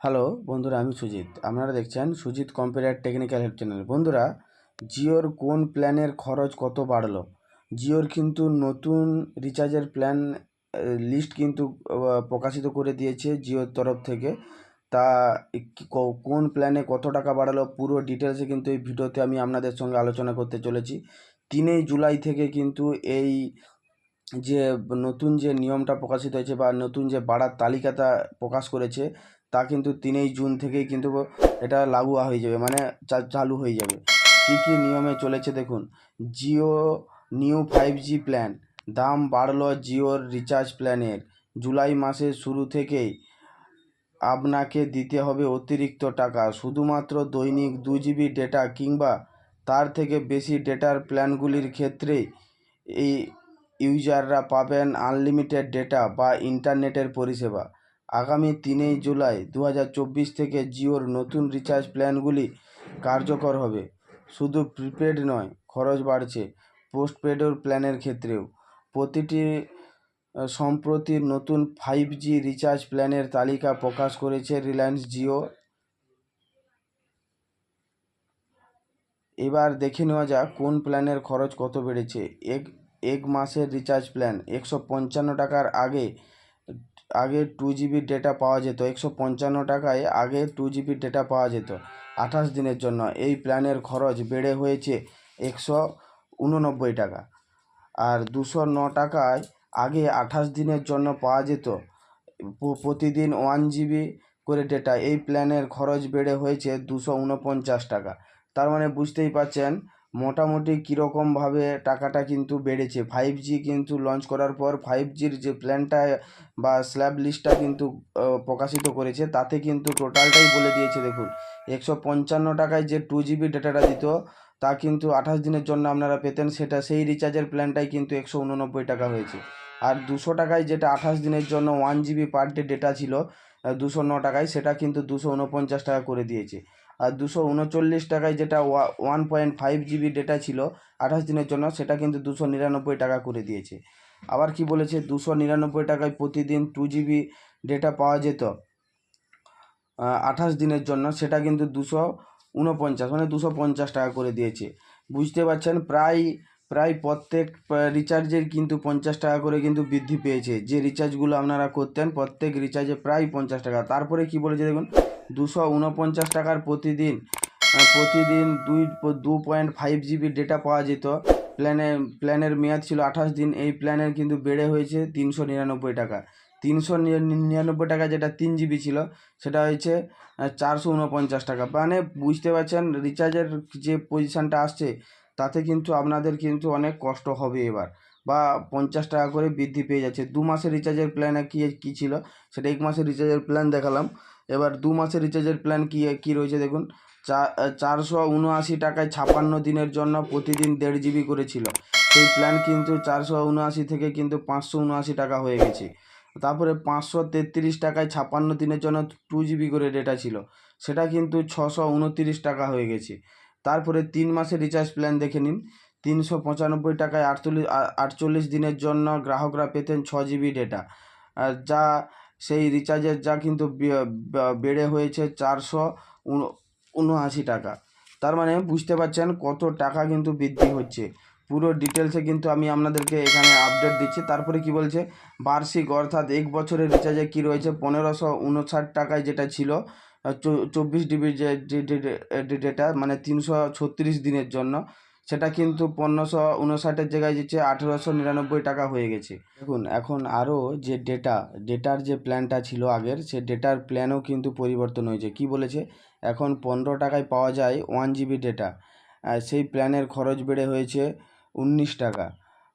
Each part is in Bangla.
হ্যালো, বন্ধুরা, আমি সুজিত। আপনারা দেখছেন Sujit computer technical help channel. বন্ধুরা, জিওর কোন প্ল্যানের খরচ কত বাড়লো? জিওর কিন্তু নতুন রিচার্জের প্ল্যান লিস্ট কিন্তু প্রকাশিত করে দিয়েছে জিওর তরফ থেকে। তা কোন প্ল্যানে কত টাকা বাড়ালো পুরো ডিটেলসে কিন্তু এই ভিডিওতে আমি আপনাদের সঙ্গে আলোচনা করতে চলেছি। তিনই জুলাই থেকে কিন্তু এই যে নতুন যে নিয়মটা প্রকাশিত হয়েছে বা নতুন যে বাড়ার তালিকাটা প্রকাশ করেছে, তা কিন্তু তিনই জুন থেকেই কিন্তু এটা লাগু হয়ে যাবে মানে চালু হয়ে যাবে। কী কী নিয়মে চলেছে দেখুন। Jio new five G plan, দাম বাড়ল জিওর রিচার্জ প্ল্যানের। জুলাই মাসের শুরু থেকেই আপনাকে দিতে হবে অতিরিক্ত টাকা, শুধুমাত্র দৈনিক দু জিবি ডেটা কিংবা তার থেকে বেশি ডেটার প্ল্যানগুলির ক্ষেত্রে এই ইউজাররা পাবেন আনলিমিটেড ডেটা বা ইন্টারনেটের পরিষেবা। আগামী তিনই জুলাই দু হাজার চব্বিশ থেকে জিওর নতুন রিচার্জ প্ল্যানগুলি কার্যকর হবে। শুধু প্রিপেড নয়, খরচ বাড়ছে পোস্টপেডের প্ল্যানের ক্ষেত্রেও। প্রতিটি সম্প্রতি নতুন ফাইভ জি রিচার্জ প্ল্যানের তালিকা প্রকাশ করেছে রিলায়েন্স জিও। এবার দেখে নেওয়া যাক কোন প্ল্যানের খরচ কত বেড়েছে। এক এক মাসের রিচার্জ প্ল্যান একশো পঞ্চান্ন টাকার আগে আগে টু জিবি ডেটা পাওয়া যেত। একশো পঞ্চান্ন টাকায় আগে টু জিবি ডেটা পাওয়া যেত। আঠাশ দিনের জন্য এই প্ল্যানের খরচ বেড়ে হয়েছে একশো উননব্বই টাকা। আর দুশো ন টাকায় আগে আঠাশ দিনের জন্য পাওয়া যেত। প্রতিদিন ওয়ান জিবি করে ডেটা এই প্ল্যানের খরচ বেড়ে হয়েছে দুশো উনপঞ্চাশ টাকা। তার মানে বুঝতেই পারছেন মোটামুটি কীরকমভাবে টাকাটা কিন্তু বেড়েছে। ফাইভ জি কিন্তু লঞ্চ করার পর ফাইভ জির যে প্ল্যানটা বা স্ল্যাব লিস্টটা কিন্তু প্রকাশিত করেছে, তাতে কিন্তু টোটালটাই বলে দিয়েছে, দেখুন। একশো পঞ্চান্ন টাকায় যে টু জিবি ডেটাটা দিত, তা কিন্তু আঠাশ দিনের জন্য আপনারা পেতেন, সেটা সেই রিচার্জের প্ল্যানটাই কিন্তু একশো উননব্বই টাকা হয়েছে। আর দুশো টাকায় যেটা আঠাশ দিনের জন্য one GB per day data ছিল দুশো ন টাকায়, সেটা কিন্তু দুশো উনপঞ্চাশ টাকা করে দিয়েছে। আর দুশো উনচল্লিশ টাকায় যেটা one point five GB data ছিল আঠাশ দিনের জন্য, সেটা কিন্তু দুশো নিরানব্বই টাকা করে দিয়েছে। আবার কি বলেছে? দুশো নিরানব্বই টাকায় প্রতিদিন টু জিবি ডেটা পাওয়া যেত আঠাশ দিনের জন্য, সেটা কিন্তু দুশো উনপঞ্চাশ মানে দুশো পঞ্চাশ টাকা করে দিয়েছে। বুঝতে পারছেন? প্রায় প্রায় প্রত্যেক রিচার্জের কিন্তু পঞ্চাশ টাকা করে কিন্তু বৃদ্ধি পেয়েছে। যে রিচার্জগুলো আপনারা করতেন, প্রত্যেক রিচার্জে প্রায় পঞ্চাশ টাকা। তারপরে কি বলেছে দেখুন? দুশো উনপঞ্চাশ টাকার প্রতিদিন প্রতিদিন দুই দু পয়েন্ট ফাইভ জিবি ডেটা পাওয়া যেত। প্ল্যানের প্ল্যানের মেয়াদ ছিল আঠাশ দিন, এই প্ল্যানের কিন্তু বেড়ে হয়েছে তিনশো নিরানব্বই টাকা। তিনশো নিরানব্বই টাকা যেটা তিন জিবি ছিল, সেটা হয়েছে চারশো উনপঞ্চাশ টাকা। মানে বুঝতে পারছেন রিচার্জের যে পজিশানটা আসছে, তাতে কিন্তু আপনাদের কিন্তু অনেক কষ্ট হবে এবার। বা পঞ্চাশ টাকা করে বৃদ্ধি পেয়ে যাচ্ছে। দু মাসের রিচার্জের প্ল্যানে কী কী ছিল? সেটা এক মাসের রিচার্জের প্ল্যান দেখালাম। এবার দু মাসের রিচার্জের প্ল্যান কী কী রয়েছে দেখুন? চা- চারশো উনআশি টাকায় ছাপ্পান্ন দিনের জন্য প্রতিদিন দেড় জিবি করেছিল। সেই প্ল্যান কিন্তু চারশো উনআশি থেকে কিন্তু পাঁচশো উনআশি টাকা হয়ে গেছে। তারপরে পাঁচশো তেত্রিশ টাকায় ছাপান্ন দিনের জন্য টু জিবি করে ডেটা ছিল। সেটা কিন্তু ছশো উনতিরিশ টাকা হয়ে গেছে। তারপরে তিন মাসের রিচার্জ প্ল্যান দেখে নিন। তিনশো পঁচানব্বই টাকায় আটচল্লিশ আটচল্লিশ দিনের জন্য গ্রাহকরা পেতেন ছ জিবি ডেটা যা সেই রিচার্জের যা কিন্তু বেড়ে হয়েছে চারশো উনআশি টাকা তার মানে বুঝতে পারছেন কত টাকা কিন্তু বৃদ্ধি হচ্ছে পুরো ডিটেলসে কিন্তু আমি আপনাদেরকে এখানে আপডেট দিচ্ছি তারপরে কি বলছে বার্ষিক অর্থাৎ এক বছরের রিচার্জে কি রয়েছে পনেরোশো উনষাট টাকায় যেটা ছিল চব্বিশ ডিবির যে ডেটা মানে তিনশো ছত্রিশ দিনের জন্য সেটা কিন্তু পনেরোশো উনষাটের জায়গায় যেছে আঠেরোশো নিরানব্বই টাকা হয়ে গেছে। দেখুন, এখন আরও যে ডেটা ডেটার যে প্ল্যানটা ছিল আগের, সে ডেটার প্ল্যানও কিন্তু পরিবর্তন হয়েছে। কি বলেছে? এখন পনেরো টাকায় পাওয়া যায় ওয়ান জিবি ডেটা সেই প্ল্যানের খরচ বেড়ে হয়েছে উনিশ টাকা।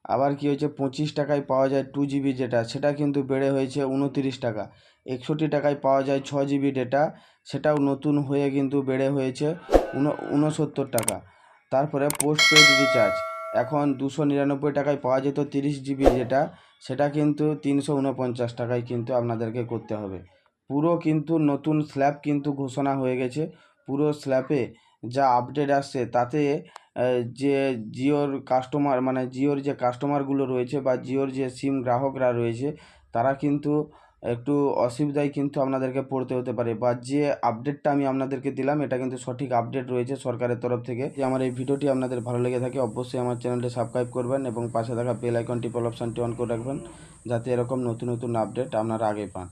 আবার কি হয়েছে? পঁচিশ টাকায় পাওয়া যায় টু জিবি ডেটা সেটা কিন্তু বেড়ে হয়েছে উনতিরিশ টাকা। একষট্টি টাকায় পাওয়া যায় ছ জিবি ডেটা সেটাও নতুন হয়ে কিন্তু বেড়ে হয়েছে উন, উনসত্তর টাকা। তারপরে পোস্টপেড রিচার্জ এখন দুশো নিরানব্বই টাকায় পাওয়া যেত তিরিশ জিবি যেটা, সেটা কিন্তু তিনশো উনপঞ্চাশ টাকায় কিন্তু আপনাদেরকে করতে হবে। পুরো কিন্তু নতুন স্ল্যাব কিন্তু ঘোষণা হয়ে গেছে। পুরো স্ল্যাবে যা আপডেট আসছে, তাতে যে জিওর কাস্টমার মানে জিওর যে কাস্টমারগুলো রয়েছে বা জিওর যে সিম গ্রাহকরা রয়েছে, তারা কিন্তু একটু অসুবিধায় কিন্তু আপনাদেরকে পড়তে হতে পারে বা যে আপডেটটা আমি আপনাদেরকে দিলাম, এটা কিন্তু সঠিক আপডেট রয়েছে সরকারের তরফ থেকে। যে আমার এই ভিডিওটি আপনাদের ভালো লেগে থাকে, অবশ্যই আমার চ্যানেলটি সাবস্ক্রাইব করবেন এবং পাশে থাকা বেল আইকনটি অপশানটি অন করে রাখবেন, যাতে এরকম নতুন নতুন আপডেট আপনারা আগে পান।